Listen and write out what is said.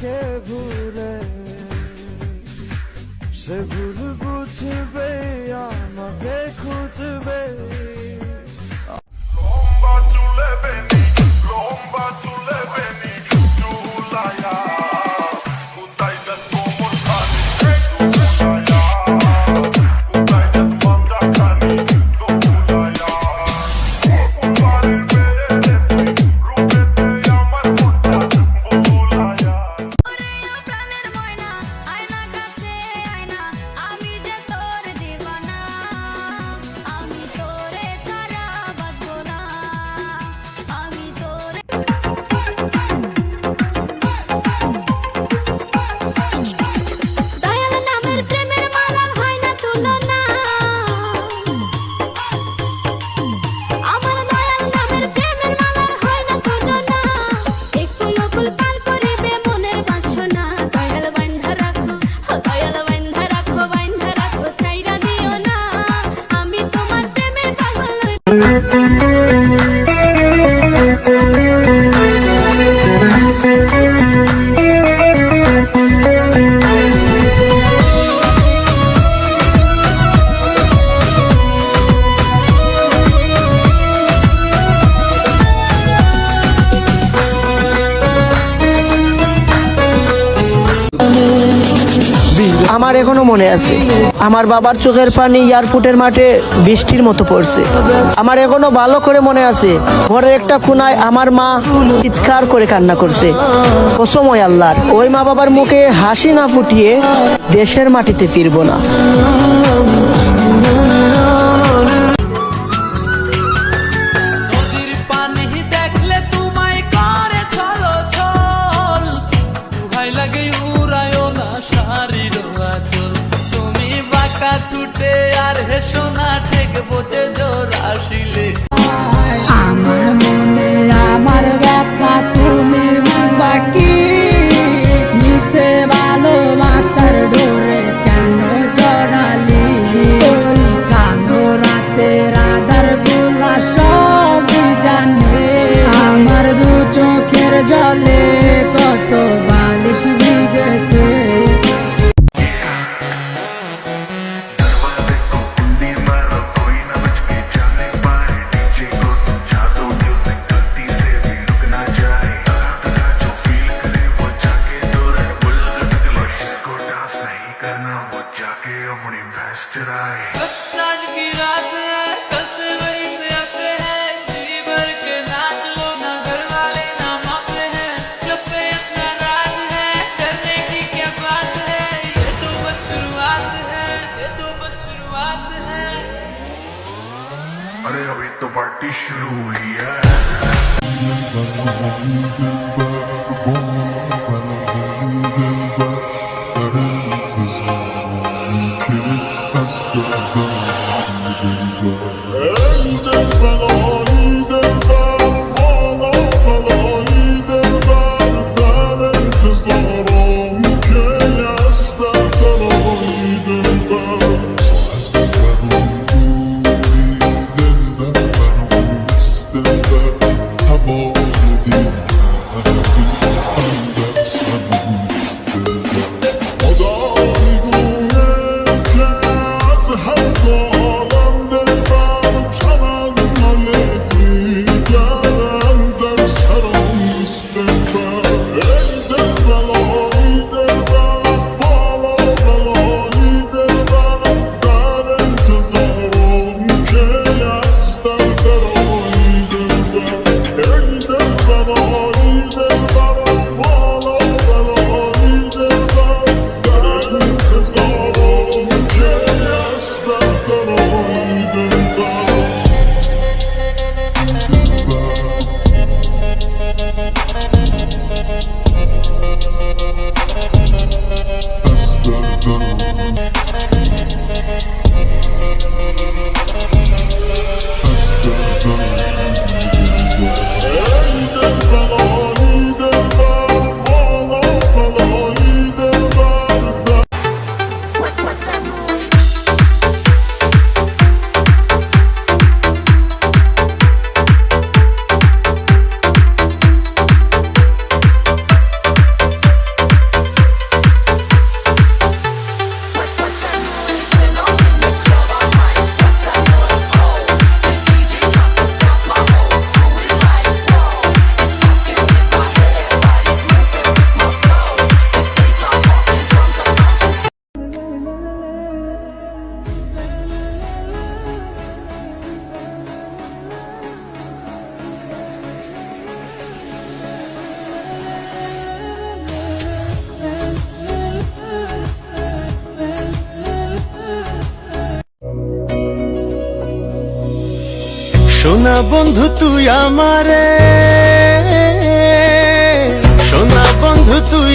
কে ভুলে? সে ভুল বুঝবে Thank you. আমার এখনও মনে আছে। আমার বাবার চোখের পানি এয়ারপোর্টের মাঠে বৃষ্টির মতো পড়ছে। আমার এখনও ভালো করে মনে আছে, ঘরের একটা খুনায় আমার মা চিৎকার করে কান্না করছে। কসময় আল্লাহর, ওই মা বাবার মুখে হাসি না ফুটিয়ে দেশের মাটিতে ফিরবো না। আসিলে अरे अभी तो पार्टी शुरू हुई है। trouble. সোনা বন্ধু তুই আমারে। সোনা বন্ধু তুই